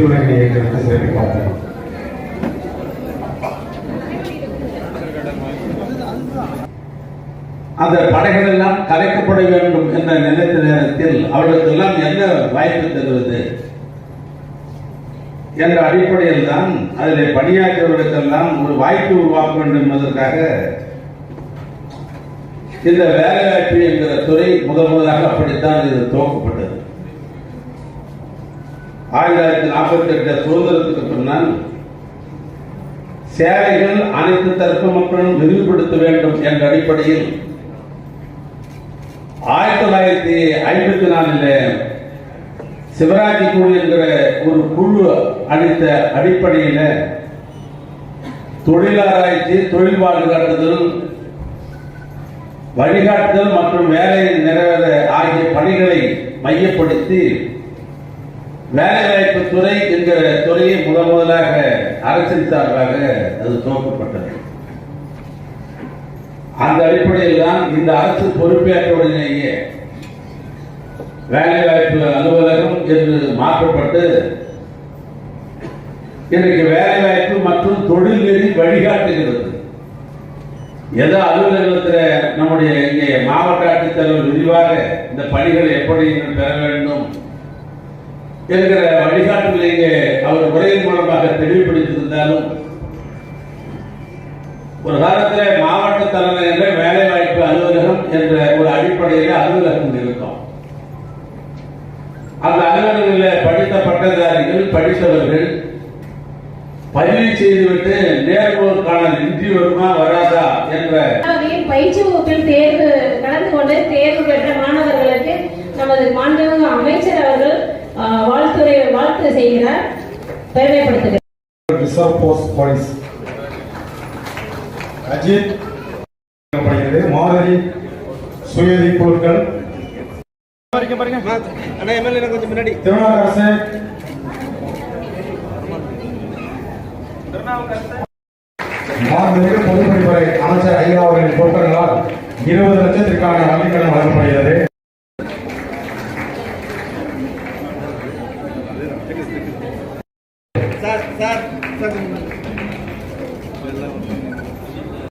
புத்துணர்வு இயக்கத்தை சிறப்பிப்பார்கள் அந்த படைகள் எல்லாம் கலைக்கப்பட வேண்டும் என்ற நினைத்த நேரத்தில் அவர்களுக்கு எல்லாம் என்ன வாய்ப்பு தருவது? என்ற அடிப்படையில் தான் அதில் பணியாற்றியவர்களுக்கெல்லாம் ஒரு வாய்ப்பு உருவாக்க வேண்டும் என்பதற்காக இந்த வேலைவாய்ப்பு என்கிற துறை முதல் முதலாக அப்படித்தான் இது துவக்கப்பட்டது. ஆயிரத்தி தொள்ளாயிரத்தி நாற்பத்தி எட்டு சுதந்திரத்துக்கு பின்னால் சேவைகள் அனைத்து தரப்பு மக்களும் விரிவுபடுத்த வேண்டும் என்ற அடிப்படையில் ஆயிரத்தி தொள்ளாயிரத்தி ஐம்பத்தி நாலில் சிவராஜ் குழு என்கிற ஒரு குழு அளித்த அடிப்படையில் தொழிலாராய்ச்சி தொழில் வழிகாட்டுதல் வழிகாட்டுதல் மற்றும் வேலை நிறைவேற ஆகிய பணிகளை மையப்படுத்தி வேலைவாய்ப்பு துறை என்கிற துறையை முதன் முதலாக அரசின் சார்பாக அது துவக்கப்பட்டது. அந்த அடிப்படையில் தான் இந்த அரசு பொறுப்பேற்றவுடனேயே வேலைவாய்ப்பு அலுவலகம் என்று மாற்றப்பட்டு இன்றைக்கு வேலைவாய்ப்பு மற்றும் தொழில் நெறி வழிகாட்டுகிறது. எதோ அலுவலகத்தில் நம்முடைய இங்கே மாவட்ட ஆட்சித்தலைவர் விரிவாக இந்த பணிகளை எப்படி பெற வேண்டும் என்கிற வழிகாட்டுதலை அவர் உரையின் மூலமாக தெளிவுபடுத்தியிருந்தாலும் ஒரு காலத்தில் மாவட்ட தலைமையில் வேலை வாய்ப்பு அலுவலகம் என்ற ஒரு அடிப்படையில் அலுவலகம் இருக்கும். அந்த அலுவலகங்களில் படித்த பட்டதாரிகள் படித்தவர்கள் பதிவு செய்துவிட்டு நேர்முகக்கான நிதி வருமா வராதா என்ற பயிற்சி வகுப்பில் தேர்வு கலந்து கொண்டு தேர்வு பெற்ற மாணவர்களுக்கு நமது மாண்பு அமைச்சர் அவர்கள் ஆ, வாழ்த்துரை வாழ்த்து செய்கிறார் பெருமைப்படுத்துகிறார் reserve post police Ajith. Maruthi சுயதி குழுக்கள் அண்ணா எம்எல்ஏ கொஞ்சம் முன்னாடி. திருநாவுக்கரசு. பொதுப்பணித்துறை அமைச்சர் ஐயா அவர்களின் பொருட்களால் இருபது லட்சத்திற்கான வங்கிக்கடன் வழங்கப்படுகிறது. சார் சார் சார் கொஞ்சம் முன்னாடி.